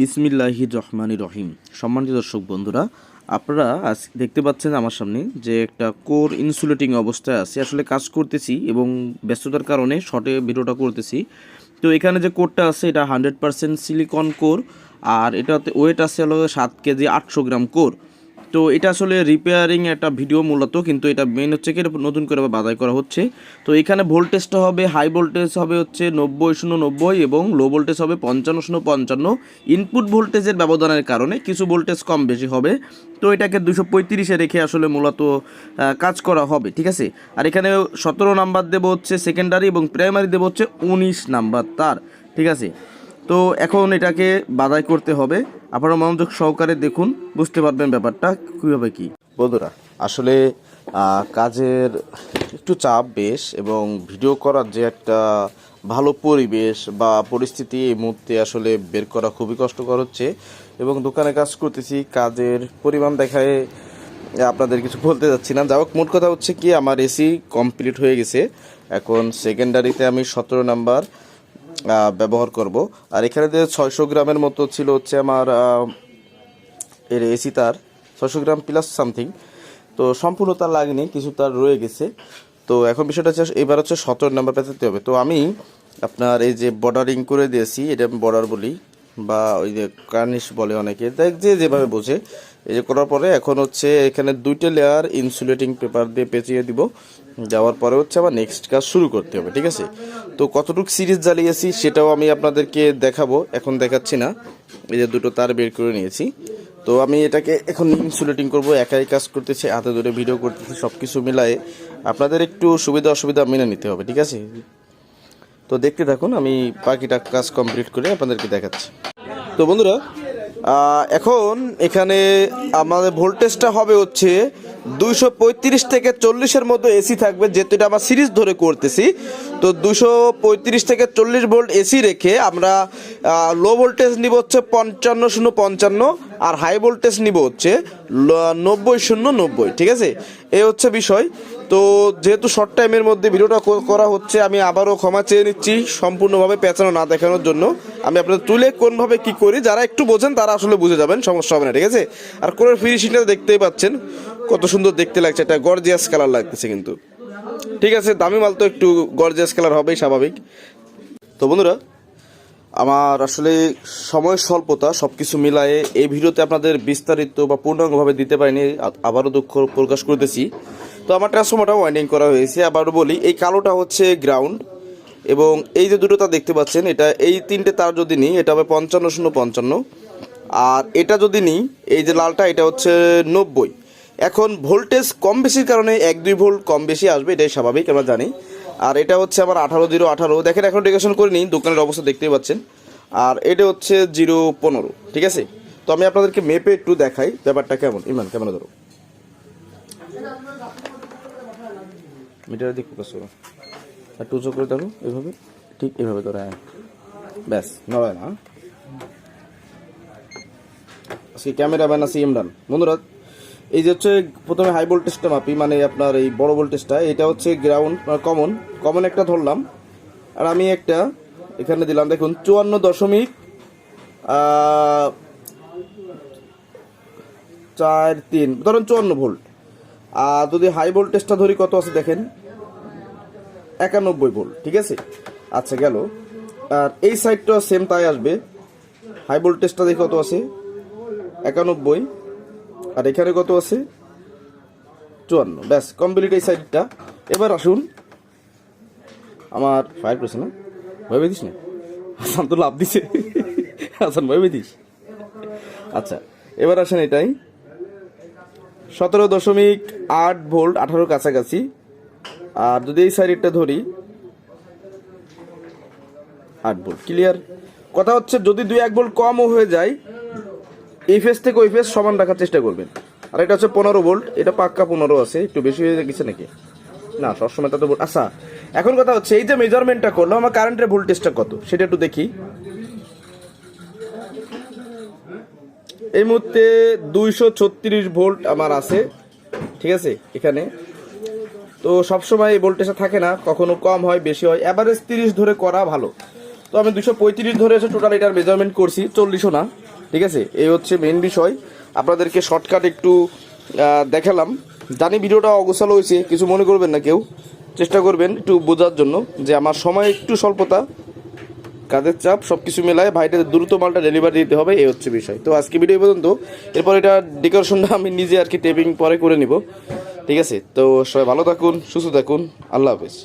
বিসমিল্লাহি রহমানি রহিম। সম্মানিত দর্শক বন্ধুরা, আপনারা আজ দেখতে পাচ্ছেন আমার সামনে যে একটা কোর ইনসুলেটিং অবস্থায় আছে। আসলে কাজ করতেছি এবং ব্যস্ততার কারণে শর্টে ভিডিওটা করতেছি। তো এখানে যে কোরটা আছে, এটা হান্ড্রেড পারসেন্ট সিলিকন কোর, আর এটাতে ওয়েট আছে হলো সাত কেজি আটশো গ্রাম কোর। তো এটা আসলে রিপেয়ারিং একটা ভিডিও মূলত, কিন্তু এটা মেন হচ্ছে কি নতুন করে বাধাই করা হচ্ছে। তো এখানে ভোল্টেজটা হবে হাই ভোল্টেজ হবে হচ্ছে নব্বই শূন্য নব্বই এবং লো ভোল্টেজ হবে পঞ্চান্ন শূন্য পঞ্চান্ন। ইনপুট ভোল্টেজের ব্যবধানের কারণে কিছু ভোল্টেজ কম বেশি হবে। তো এটাকে দুশো পঁয়ত্রিশে রেখে আসলে মূলত কাজ করা হবে, ঠিক আছে? আর এখানে সতেরো নাম্বার দেবো হচ্ছে সেকেন্ডারি এবং প্রাইমারি দেবো হচ্ছে উনিশ নাম্বার তার, ঠিক আছে? তো এখন এটাকে বাধাই করতে হবে। আপনারা মনোযোগ সহকারে দেখুন, বুঝতে পারবেন ব্যাপারটা কীভাবে কি। বন্ধুরা, আসলে কাজের একটু চাপ বেশ এবং ভিডিও করার যে একটা ভালো পরিবেশ বা পরিস্থিতি এই মুহূর্তে আসলে বের করা খুবই কষ্টকর হচ্ছে এবং দোকানে কাজ করতেছি, কাজের পরিমাণ দেখায় আপনাদের কিছু বলতে যাচ্ছি না। যাই মোট কথা হচ্ছে কি, আমার এসি কমপ্লিট হয়ে গেছে। এখন সেকেন্ডারিতে আমি সতেরো নাম্বার ব্যবহার করব। আর এখানে যে ছয়শো গ্রামের মতো ছিল হচ্ছে আমার এর এসি তার, ছয়শো গ্রাম প্লাস সামথিং তো সম্পূর্ণ তার লাগেনি, কিছু তার রয়ে গেছে। তো এখন বিষয়টা হচ্ছে, এবার হচ্ছে সতেরো নাম্বার পেতে হবে। তো আমি আপনার এই যে বর্ডারিং করে দিয়েছি, এটা আমি বর্ডার বলি, বা ওই যে কার্নিশ বলে অনেকে দেখ যে যেভাবে বোঝে। এই যে করার পরে এখন হচ্ছে এখানে দুইটা লেয়ার ইনসুলেটিং পেপার দিয়ে পেঁচিয়ে দিব। যাওয়ার পরে হচ্ছে আবার নেক্সট কাজ শুরু করতে হবে, ঠিক আছে? তো কতটুকু সিরিজ জ্বালিয়েছি সেটাও আমি আপনাদেরকে দেখাবো, এখন দেখাচ্ছি না। এই যে দুটো তার বের করে নিয়েছি। তো আমি এটাকে এখন ইনসুলেটিং করব, একাই কাজ করতেছি, হাতে ধরে ভিডিও করতেছি সব কিছু মিলায়ে আপনাদের একটু সুবিধা অসুবিধা মেনে নিতে হবে, ঠিক আছে? তো দেখতে থাকুন, আমি বাকিটা কাজ কমপ্লিট করে আপনাদেরকে দেখাচ্ছি। তো বন্ধুরা এখন এখানে আমাদের ভোল্টেজটা হবে হচ্ছে দুইশো পঁয়ত্রিশ থেকে চল্লিশের মধ্যে এসি থাকবে, যেহেতু এটা আমরা সিরিজ ধরে করতেছি। তো দুশো পঁয়ত্রিশ থেকে চল্লিশ ভোল্ট এসি রেখে আমরা লো ভোল্টেজ নিব হচ্ছে পঞ্চান্ন শূন্য পঞ্চান্ন আর হাই ভোল্টেজ নিব হচ্ছে নব্বই শূন্য নব্বই, ঠিক আছে? এ হচ্ছে বিষয়। তো যেহেতু শর্ট টাইমের মধ্যে ভিডিওটা করা হচ্ছে, আমি আবারও ক্ষমা চেয়ে নিচ্ছি, সম্পূর্ণভাবে পেঁচানো না দেখানোর জন্য। আমি আপনাদের তুলে কোনভাবে কি করি, যারা একটু বোঝেন তারা আসলে বুঝে যাবেন, সমস্যা হবে না, ঠিক আছে? আর কোন ফিনিশিংটা দেখতেই পাচ্ছেন, কত সুন্দর দেখতে লাগছে এটা গর্জিয়াস কালার লাগতেছে কিন্তু। ঠিক আছে, দামি মাল তো একটু গর্জিয়াস কালার হবেই, স্বাভাবিক। তো বন্ধুরা, আমার আসলে সময় স্বল্পতা সব কিছু মিলায়ে এই ভিডিওতে আপনাদের বিস্তারিত বা পূর্ণাঙ্গভাবে দিতে পারিনি আবারও দুঃখ প্রকাশ করতেছি। তো আমার ট্রান্সফর্মারটা ওয়াইন্ডিং করা হয়েছে। আবারও বলি, এই কালোটা হচ্ছে গ্রাউন্ড এবং এই যে দুটো তার দেখতে পাচ্ছেন, এটা এই তিনটে তার যদি নিই, এটা হবে পঞ্চান্ন শূন্য পঞ্চান্ন। আর এটা যদি নিই, এই যে লালটা, এটা হচ্ছে নব্বই। এখন ভোল্টেজ কম বেশির কারণে এক দুই ভোল্ট কম বেশি আসবে, এটাই স্বাভাবিক, আমরা জানি। আর এটা হচ্ছে আমার আঠারো জিরো আঠারো। দেখেন, এখন ডেকোরেশন করে নিই, দোকানের অবস্থা দেখতেই পাচ্ছেন। আর এটা হচ্ছে জিরো পনেরো, ঠিক আছে? তো আমি আপনাদেরকে মেপে একটু দেখাই, ব্যাপারটা কেমন? ইমান কেমন ধরো। মিটারের দিক ফোকাস করো। আর টু করে ধরো এভাবে, ঠিক এভাবে ধরো হ্যাঁ। ব্যাস নয় না আজকে ক্যামেরাম্যান আছে ইমরান বন্ধুরা, এই যে হচ্ছে প্রথমে হাই ভোল্টেজটা মাপি মানে আপনার এই বড় ভোল্টেজটা এটা হচ্ছে গ্রাউন্ড কমন কমন একটা ধরলাম। আর আমি একটা এখানে দিলাম, দেখুন, চুয়ান্ন দশমিক চার তিন, ধরুন চুয়ান্ন ভোল্ট। আর যদি হাই ভোল্টেজটা ধরি, কত আছে দেখেন? একানব্বই ভোল্ট ঠিক আছে? আচ্ছা গেল। আর এই সাইডটা সেম তাই আসবে। হাই ভোল্টেজটা দেখি কত আছে? একানব্বই। আর এখানে কত আছে? চুয়ান্ন। ব্যাস কমপ্লিট এই সাইডটা এবার আসুন। আমার ফায়ার করেছে না? ভয় দিস না? হাসান তো লাভ দিছে। হাসান, ভয় দিস আচ্ছা এবার আসেন এটাই। সতেরো দশমিক আট ভোল্ট আঠারোর কাছাকাছি। আর যদি এই সাইডটা ধরি, আট ভোল্ট ক্লিয়ার কথা হচ্ছে যদি দুই এক ভোল্ট কমও হয়ে যায়, এই ফেস থেকে ওই ফেস সমান রাখার চেষ্টা করবেন। আর এটা হচ্ছে পনেরো ভোল্ট, এটা পাক্কা পনেরো আছে, একটু বেশি হয়ে গেছে নাকি? না, সবসময় তত ভোল্ট আচ্ছা এখন কথা হচ্ছে এই যে মেজারমেন্টটা করল আমার কারেন্টের ভোল্টেজটা কত? সেটা একটু দেখি। এই মুহূর্তে দুইশো ছত্রিশ ভোল্ট আমার আছে, ঠিক আছে, এখানে। তো সবসময় এই ভোল্টেজটা থাকে না, কখনো কম হয়, বেশি হয় অ্যাভারেজ তিরিশ ধরে করা ভালো। তো আমি দুশো পঁয়ত্রিশ ধরে এসে টোটাল এটার মেজারমেন্ট করছি, চল্লিশও না, ঠিক আছে, এই হচ্ছে মেন বিষয়। আপনাদেরকে শর্টকাট একটু দেখালাম। জানি ভিডিওটা অগোছালো হয়েছে, কিছু মনে করবেন না কেউ। চেষ্টা করবেন একটু বোঝার জন্য যে আমার সময় একটু স্বল্পতা কাজের চাপ সব কিছু মেলায় ভাইটা দ্রুত মালটা ডেলিভারি দিতে হবে, এই হচ্ছে বিষয়। তো আজকে ভিডিও পর্যন্ত। এরপর এটা ডেকোরেশনটা আমি নিজে আর কি টেপিং পরে করে নিব। ঠিক আছে? তো সবাই ভালো থাকুন, সুস্থ থাকুন, আল্লাহ হাফেজ।